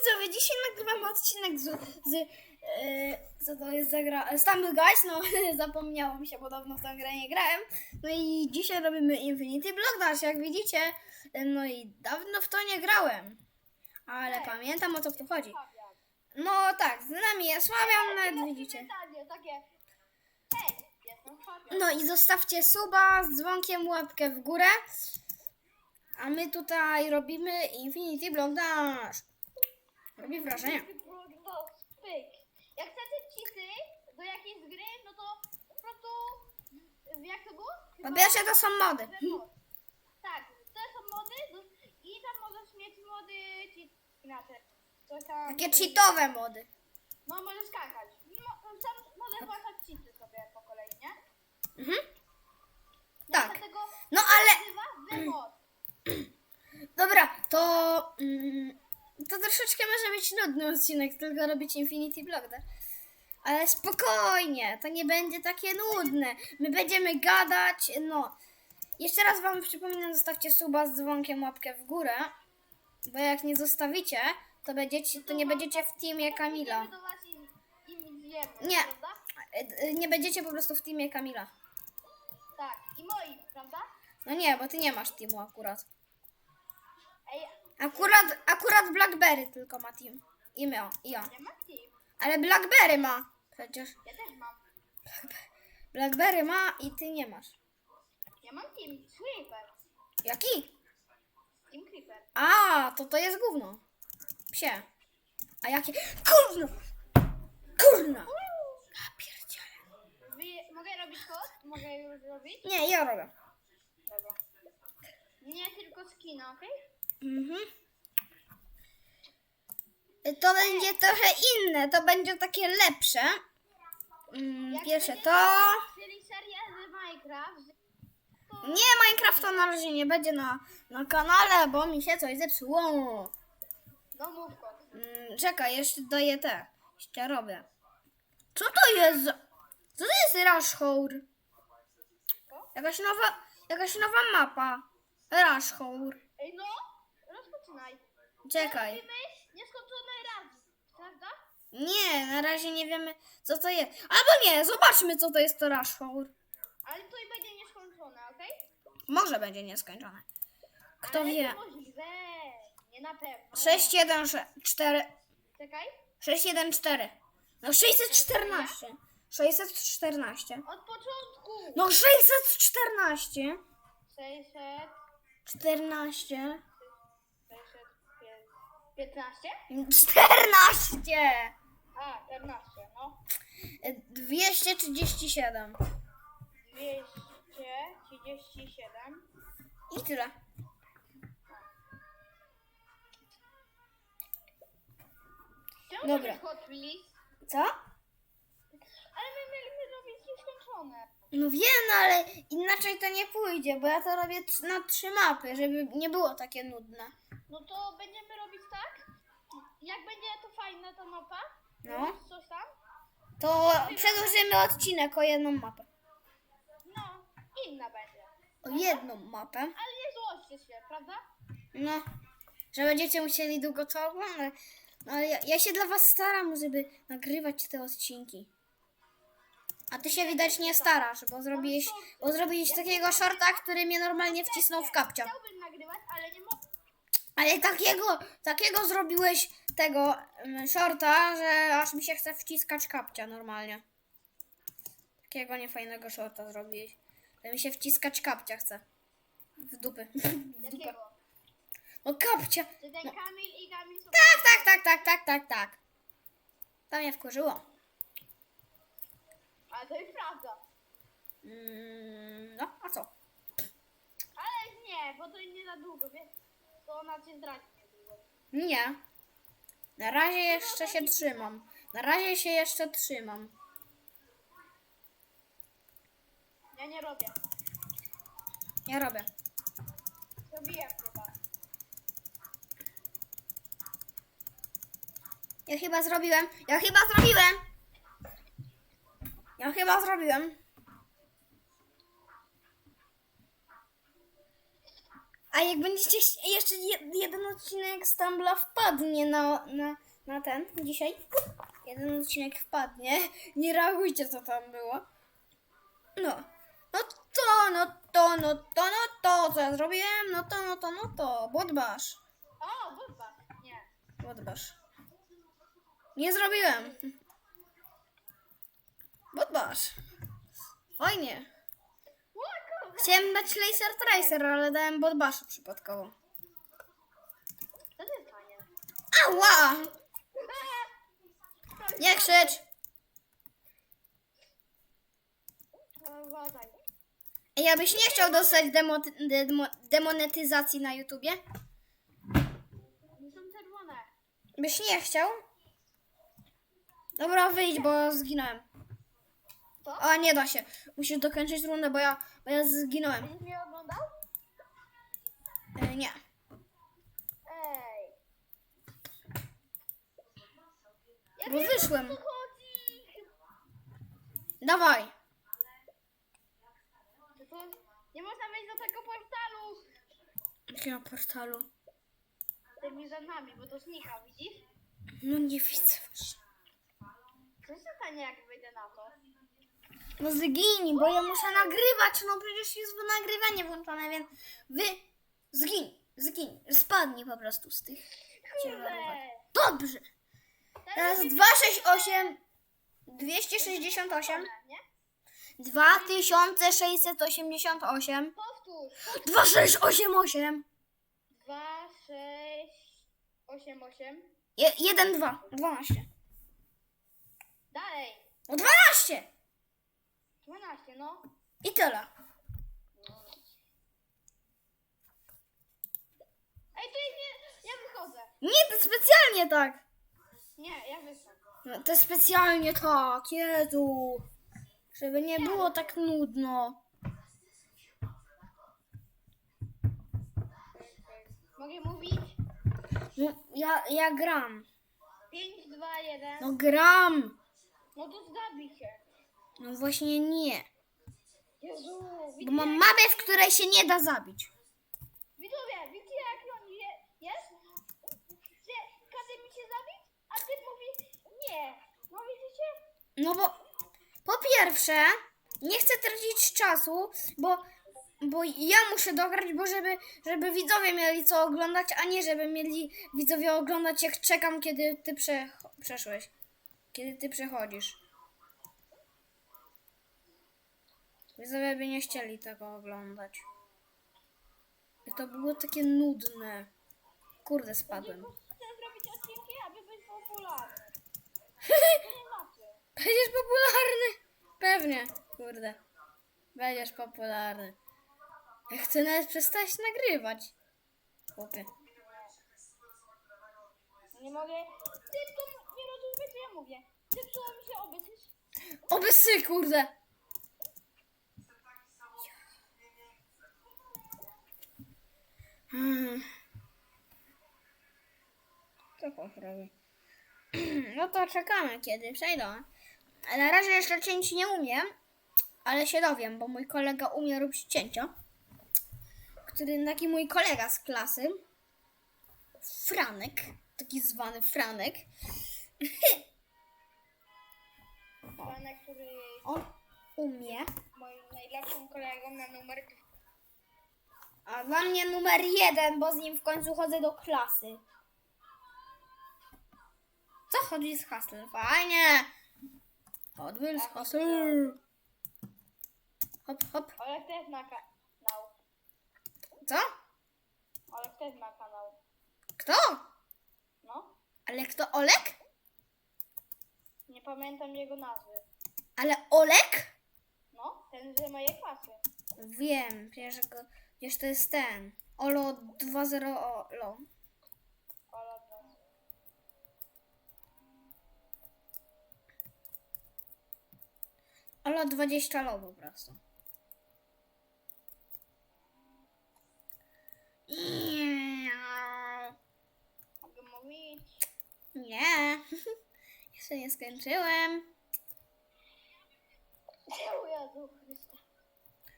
widzowie, dzisiaj nagrywamy odcinek z... z e, co to jest za gra? Stumble Guys, no zapomniałam się, bo dawno w tę grę nie grałem. No i dzisiaj robimy Infinity Block Dash, jak widzicie. No i dawno w to nie grałem. Ale Ej. pamiętam o co w tu chodzi. No tak, z nami jest Fabian, nawet na widzicie. No i zostawcie suba z dzwonkiem łapkę w górę. A my tutaj robimy Infinity Block Dash. Robi wrażenie. No, pyk. Jak chcecie cheaty do jakiejś gry, no to po prostu. Jak to było? Po Chyba- pierwsze to są mody. Tak, to są mody no, i tam możesz mieć mody cheat inaczej. Coś tam. Takie cheatowe mody. No możesz skakać. No, tam możesz włączać cheaty sobie po kolei, nie? Mhm. Tak. Dlatego No ale nazywa dobra, to mm, to troszeczkę może być nudny odcinek, tylko robić Infinity Block, tak? Ale spokojnie, to nie będzie takie nudne. My będziemy gadać, no. Jeszcze raz wam przypominam, zostawcie suba z dzwonkiem łapkę w górę, bo jak nie zostawicie, to będziecie, to nie będziecie w teamie Kamila. Nie. E, e, Nie będziecie po prostu w teamie Kamila. Tak, i moi, prawda? No nie, bo ty nie masz teamu akurat. Akurat, akurat Blackberry tylko ma team. I my, i ja. ja mam team. Ale Blackberry ma. Przecież Ja też mam. Blackberry ma i ty nie masz. Ja mam team Creeper. Jaki? Team Creeper. A, to to jest gówno. Psie. A jakie? Gówno! Gówno! Ja pierdzielę. Wy, mogę robić kod? Mogę już robić? Nie, ja robię. Dobra. Nie tylko skina, okej? Mhm. To będzie trochę inne, to będzie takie lepsze. Mm, Jak Pierwsze będzie- to... Czyli seria z Minecraft. Nie, Minecrafta na razie nie będzie na, na kanale, bo mi się coś zepsuło. No mów. Mm, czekaj, jeszcze daję te. Jeszcze robię. Co to jest? za- Co to jest Rashhour? Jakaś nowa, jakaś nowa mapa. Rashhour. Ej no. Czekaj. Robimy nieskończone razy, prawda? Nie, na razie nie wiemy, co to jest. Albo nie, zobaczmy, co to jest to Rashhour. Ale to i będzie nieskończone, okej? Może będzie nieskończone. Kto Ale wie? to możliwe. Nie na pewno. 6, 1, 4. Czekaj. 6, 1, 4. No 614. 614. Od początku. No 614. 600, 14. 615? 14! A, 14, no. 237. 237. I tyle. Czemu Dobra. hot? Co? Ale my mieliśmy robić nieskończone. No wiem, no ale inaczej to nie pójdzie, bo ja to robię tr- na trzy mapy, żeby nie było takie nudne. No to będziemy robić tak. Jak będzie to fajna ta mapa, No. coś tam, To przedłużymy odcinek o jedną mapę. no, inna będzie. O jedną mapę. Ale nie złoście się, prawda? No, że będziecie musieli długo to oglądać. No ale ja, ja się dla was staram, żeby nagrywać te odcinki. A ty się widać nie starasz, bo zrobiłeś, bo zrobiłeś takiego shorta, który mnie normalnie wcisnął w kapcia. Chciałbym nagrywać, ale nie mogę. Ale takiego, takiego zrobiłeś tego mm, shorta, że aż mi się chce wciskać kapcia normalnie. Takiego niefajnego shorta zrobiłeś. Że mi się wciskać kapcia chce. W dupy. W dupę. Jakiego? No kapcia. Czy ten Kamil i Kamil są... Tak, tak, tak, tak, tak, tak, tak. To mnie wkurzyło. Ale to jest prawda. Mm, no, a co? Ale nie, bo to nie za długo, wiesz? To ona cię zdradzi niedługo. Nie. Na razie jeszcze się trzymam. Na razie się jeszcze trzymam. Ja nie robię. Ja robię. Zrobiłem chyba. Ja chyba zrobiłem. Ja chyba zrobiłem. Ja chyba zrobiłem. A jak będziecie jeszcze je- jeden odcinek z Tumblr wpadnie na, na, na ten dzisiaj. Jeden odcinek wpadnie. Nie reagujcie, co tam było. No. No to, no to, no to, no to, co ja zrobiłem? No to, no to, no to. Bodbasz. O, budba. Nie. Bodbasz. Nie zrobiłem. Bodbasz. Fajnie. Chciałem dać Laser Tracer, ale dałem Bodbasza przypadkowo. To jest. Ała! Nie krzycz! Ej, Ja byś nie chciał dostać demo, demo, demonetyzacji na YouTubie? Byś nie chciał? Dobra, wyjdź, bo zginąłem. Co? A, nie da się. Musisz dokończyć rundę, bo ja, bo ja zginąłem. Będziesz mnie oglądał? E, nie. Ej. Ja Bo wiem, wyszłem. o co chodzi. Dawaj. To to nie można wejść do tego portalu. Jakiego portalu? Tymi za nami, bo to znika, widzisz? No nie widzę właśnie. Co się stanie, jak wyjdę na to? No zginij, bo ja muszę nagrywać. No przecież jest nagrywanie włączone, więc wy zgiń, zgiń. Spadnij po prostu z tych ciężarówek. Dobrze. Teraz 268 268 Nie? 2688 Powtórz. 2688 2, 6, 8, 8. 1 2 12 Dalej. No 12 12, no. i tyle. Ej, to jest nie... Ja wychodzę. Nie, to specjalnie tak. Nie, ja wychodzę. No, to specjalnie tak, Jezu. Żeby nie było tak nudno. Mogę mówić? No, ja, ja gram. 5, 2, 1. No gram. No to zabij się. No właśnie nie. Jezu, Bo widzicie, mam mapę, w której się nie da zabić. widzowie, widzicie jak on je, jest? Że każe mi się zabić, a ty mówi nie. No widzicie? No bo po pierwsze, nie chcę tracić czasu, bo, bo ja muszę dograć, bo żeby, żeby widzowie mieli co oglądać, a nie żeby mieli widzowie oglądać jak czekam, kiedy ty prze, przeszłeś. Kiedy ty przechodzisz. Widzowie by nie chcieli tego oglądać. I to było takie nudne. Kurde, spadłem. Chcę zrobić odcinki, aby być popularny. Będziesz popularny? Pewnie, kurde. Będziesz popularny. Ja chcę nawet przestać nagrywać. Chłopie. Nie mogę. Ty to nie rozumiesz, co ja mówię. Zepsuło mi się obysy. Obysy, kurde. Co robi? No to czekamy, kiedy przejdą. Na razie jeszcze cięć nie umiem, ale się dowiem, bo mój kolega umie robić cięcia. Który taki mój kolega z klasy. Franek, taki zwany Franek. Pana, który jest On umie. moim najlepszym kolegą na numer A dla mnie numer jeden, bo z nim w końcu chodzę do klasy. Co chodzi z hasłem? Fajnie! Hot Wheels, hasel. Hop, hop. Olek też ma kanał. Co? Olek też ma kanał. Kto? No. Ale kto? Olek? Nie pamiętam jego nazwy. Ale Olek? No, ten z mojej klasy. Wiem, przecież, go, to jest ten. Olo 2.0 Olo. Olo 20 lo po prostu. Mogę mówić. Nie. Jeszcze nie skończyłem. O Jezu Chryste.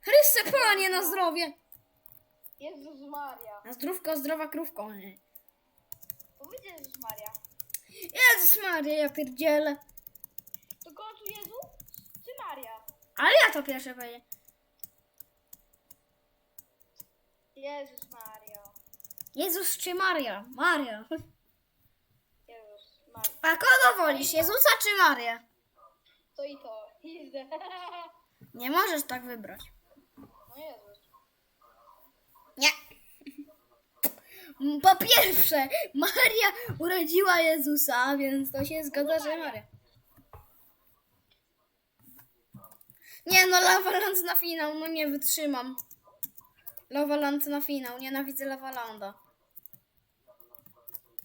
Chryste, panie na zdrowie. Jezus Maria. Na zdrówko, zdrowa krówko. Nie. Powiedz Jezus Maria. Jezus Maria, ja pierdzielę. To końcu Jezu czy Maria? Ale ja to pierwsze powiedzieć. Jezus Maria. Jezus czy Maria? Maria. Jezus Maria. A kogo wolisz, Jezusa czy Marię? To i to. Idę. Nie możesz tak wybrać. No Jezus. Nie. Po pierwsze, Maria urodziła Jezusa, więc to się zgadza, że Maria. Nie no, Lavaland na finał, no nie wytrzymam. Lavaland na finał, nienawidzę Lavalanda.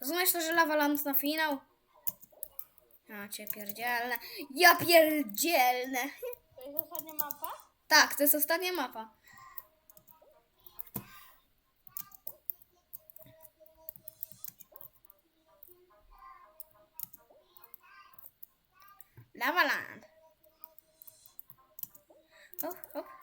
Rozumiesz to, że Lavaland na finał? Ja cię pierdzielne. Ja pierdzielne. To jest ostatnia mapa? Tak, to jest ostatnia mapa. Lavaland. Hop, hop.